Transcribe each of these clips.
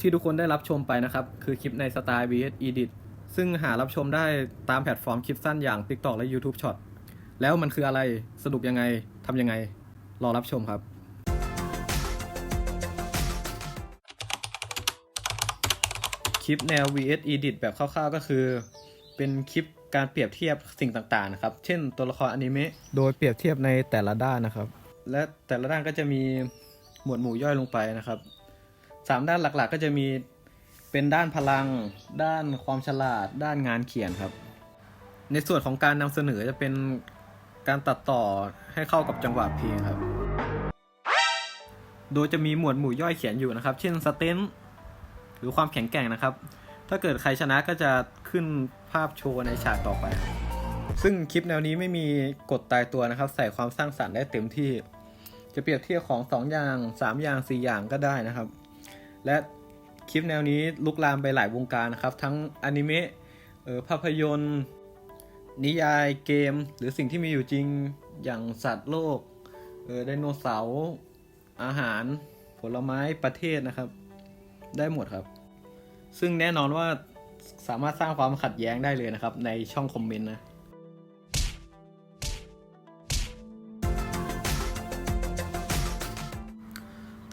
ที่ทุกคนได้รับชมไปนะครับ คือคลิปในสไตล์ vs edit ซึ่งหารับชมได้ตามแพลตฟอร์มคลิปสั้นอย่าง TikTok และ YouTube Short แล้วมันคืออะไรสรุปยังไงทำยังไง รอรับชมครับคลิปแนว vs edit แบบคร่าวๆ ก็คือ เป็นคลิป การเปรียบเทียบสิ่งต่างๆนะครับ เช่นตัวละครอนิเมะโดยเปรียบเทียบในแต่ละด้านนะครับ และแต่ละด้านก็จะมีหมวดหมู่ย่อยลงไปนะครับสามด้านหลักๆ ก็จะมีเป็นด้านพลัง ด้านความฉลาด ด้านงานเขียนครับ ในส่วนของการนำเสนอจะเป็นการตัดต่อให้เข้ากับจังหวะเพลงครับ โดยจะมีหมวดหมู่ย่อยเขียนอยู่นะครับ เช่นสเตนหรือความแข็งแกร่งนะครับ ถ้าเกิดใครชนะก็จะขึ้นภาพโชว์ในฉากต่อไป ซึ่งคลิปแนวนี้ไม่มีกฎตายตัวนะครับ ใส่ความสร้างสรรค์ได้เต็มที่ จะเปรียบเทียบของ 2 อย่าง 3 อย่าง 4 อย่างก็ได้นะครับ และคลิปแนวนี้ลุกลามไปหลายวงการนะครับ ทั้งอนิเมะภาพยนตร์ นิยายเกม หรือสิ่งที่มีอยู่จริงอย่างสัตว์โลกไดโนเสาร์อาหารผลไม้ประเทศนะครับ ได้หมดครับ ซึ่งแน่นอนว่าสามารถสร้างความขัดแย้งได้เลยนะครับ ในช่องคอมเมนต์นะ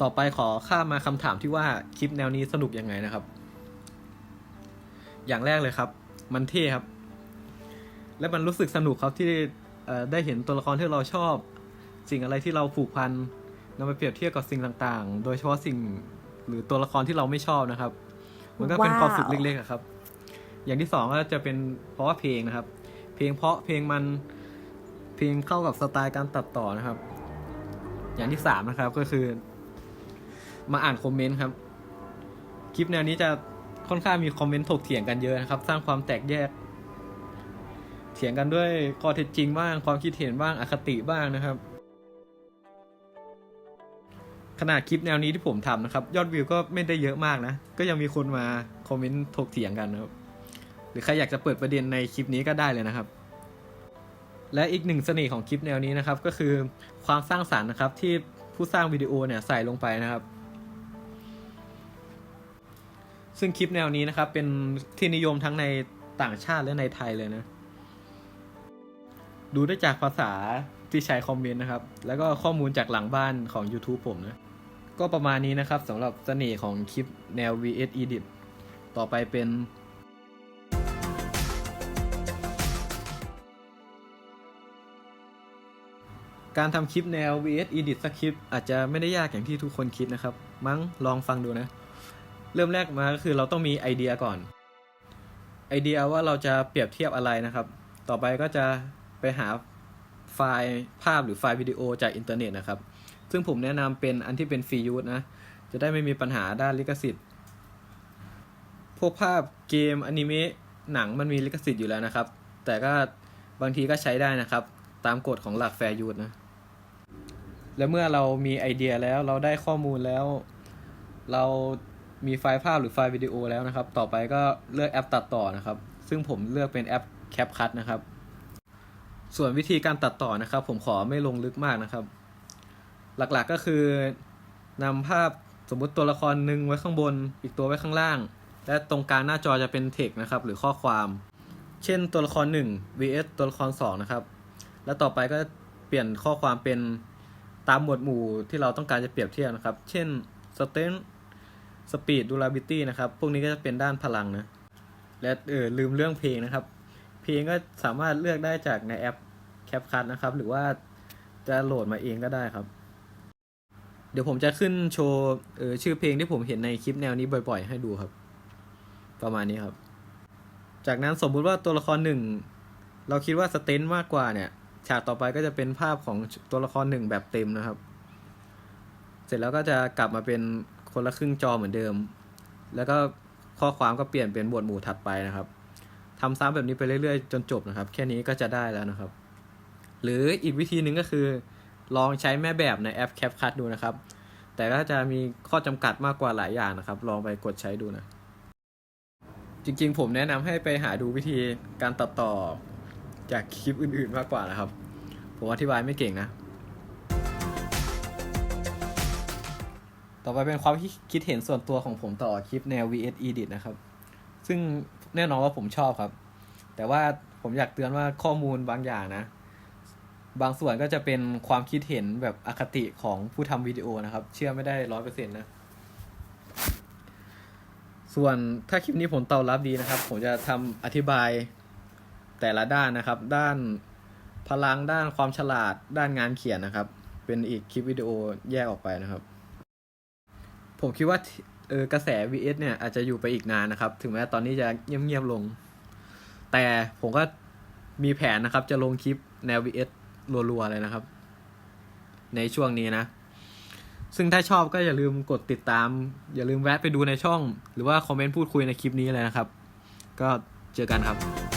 ต่อไปขอข้ามมาคำถามที่ว่าคลิปแนวนี้สนุกยังไงนะครับ อย่างแรกเลยครับ มันเท่ครับ และมันรู้สึกสนุกครับที่ได้เห็นตัวละครที่เราชอบ สิ่งอะไรที่เราผูกพันนำไปเปรียบเทียบกับสิ่งต่างๆ โดยเฉพาะสิ่งหรือตัวละครที่เราไม่ชอบนะครับ มันก็เป็นความสุขเล็กๆอะครับ อย่างที่สองก็จะเป็นเพราะว่าเพลงนะครับ เพลงเพราะเพลงมันเพลงเข้ากับสไตล์การตัดต่อนะครับ อย่างที่สามนะครับก็คือ มาอ่านคอมเมนต์ครับ คลิปแนวนี้จะค่อนข้างมีคอมเมนต์ถกเถียงกันเยอะนะครับ สร้างความแตกแยก เถียงกันด้วยข้อเท็จจริงบ้างความคิดเห็นบ้างอคติบ้างนะครับ ขนาดคลิปแนวนี้ที่ผมทำนะครับ ยอดวิวก็ไม่ได้เยอะมากนะ ก็ยังมีคนมาคอมเมนต์ถกเถียงกันนะครับ หรือใครอยากจะเปิดประเด็นในคลิปนี้ก็ได้เลยนะครับ และอีกหนึ่งเสน่ห์ของคลิปแนวนี้นะครับ ก็คือความสร้างสารรค์นะครับที่ผู้สร้างวิดีโอเนี่ยใส่ลงไปนะครับ ซึ่งคลิปแนวนี้นะครับ เป็นที่นิยมทั้งในต่างชาติและในไทยเลยนะ ดูได้จากภาษาที่ใช้คอมเมนต์นะครับ แล้วก็ข้อมูลจากหลังบ้านของ YouTube ผมนะ ก็ประมาณนี้นะครับสำหรับเสน่ห์ของคลิปแนว VS Edit ต่อไปเป็นการทำคลิปแนว VS Edit สักคลิปอาจจะไม่ได้ยากอย่างที่ทุกคนคิดนะครับ มั้งลองฟังดูนะ เริ่มแรกมาก็คือเราต้องมีไอเดียก่อน ไอเดียว่าเราจะเปรียบเทียบอะไรนะครับ ต่อไปก็จะไปหาไฟล์ภาพหรือไฟล์วิดีโอจากอินเทอร์เน็ตนะครับ ซึ่งผมแนะนำเป็นอันที่เป็นฟรียูสนะ จะได้ไม่มีปัญหาด้านลิขสิทธิ์ พวกภาพเกมอนิเมะหนังมันมีลิขสิทธิ์อยู่แล้วนะครับ แต่ก็บางทีก็ใช้ได้นะครับ ตามกฎของหลักแฟร์ยูสนะ และเมื่อเรามีไอเดียแล้วเราได้ข้อมูลแล้ว เรามีไฟล์ภาพหรือไฟล์วิดีโอแล้วนะครับ ต่อไปก็เลือกแอปตัดต่อนะครับ ซึ่งผมเลือกเป็นแอป CapCut นะครับ ส่วนวิธีการตัดต่อนะครับ ผมขอไม่ลงลึกมากนะครับ หลักๆก็คือนำภาพสมมุติตัวละครหนึ่งไว้ข้างบน อีกตัวไว้ข้างล่าง และตรงกลางหน้าจอจะเป็นเทคนะครับหรือข้อความ เช่นตัวละคร 1 vs ตัวละคร 2 นะครับ แล้วต่อไปก็เปลี่ยนข้อความเป็นตามหมวดหมู่ที่เราต้องการจะเปรียบเทียบนะครับ เช่น strength speed durability นะครับ พวกนี้ก็จะเป็นด้านพลังนะ และเออลืมเรื่องเพลงนะครับ เพลงก็สามารถเลือกได้จากในแอป CapCut นะครับ หรือว่าจะโหลดมาเองก็ได้ครับ เดี๋ยวผมจะขึ้นโชว์เออชื่อเพลงที่ผมเห็นในคลิปแนวนี้บ่อย ๆ ให้ดูครับ ประมาณนี้ครับ จากนั้นสมมุติว่าตัวละครหนึ่งเราคิดว่าสเตนมากกว่าเนี่ย ฉากต่อไปก็จะเป็นภาพของตัวละครหนึ่งแบบเต็มนะครับ เสร็จแล้วก็จะกลับมาเป็นคนละครึ่งจอเหมือนเดิม แล้วก็ข้อความก็เปลี่ยนเป็นหมวดหมู่ถัดไปนะครับทำซ้ำแบบนี้ไปเรื่อยๆ จนจบนะครับ แค่นี้ก็จะได้แล้วนะครับ หรืออีกวิธีหนึ่งก็คือ ลองใช้แม่แบบในแอป CapCut ดูนะครับ แต่ก็จะมีข้อจำกัดมากกว่าหลายอย่างนะครับ ลองไปกดใช้ดูนะ จริงๆ ผมแนะนำให้ไปหาดูวิธีการตัดต่อจากคลิปอื่นๆมากกว่านะครับ ผมอธิบายไม่เก่งนะ ต่อไปเป็นความคิดเห็นส่วนตัวของผมต่อคลิปแนว VS Edit นะครับ ซึ่งแน่นอนว่าผมชอบครับ แต่ว่าผมอยากเตือนว่าข้อมูลบางอย่างนะ บางส่วนก็จะเป็นความคิดเห็นแบบอคติของผู้ทำวิดีโอนะครับ เชื่อไม่ได้ร้อยเปอร์เซ็นต์นะ ส่วนถ้าคลิปนี้ผลตอบรับดีนะครับ ผมจะทำอธิบายแต่ละด้านนะครับ ด้านพลังด้านความฉลาดด้านงานเขียนนะครับ เป็นอีกคลิปวิดีโอแยกออกไปนะครับ ผมคิดว่าเออกระแส VS เนี่ยอาจจะอยู่ไปอีกนานนะครับ ถึงแม้ตอนนี้จะเงียบๆลง แต่ผมก็มีแผนนะครับจะลงคลิปแนว VS รัวๆเลยนะครับ ในช่วงนี้นะ ซึ่งถ้าชอบก็อย่าลืมกดติดตาม อย่าลืมแวะไปดูในช่อง หรือว่าคอมเมนต์พูดคุยในคลิปนี้เลยนะครับ ก็เจอกันครับ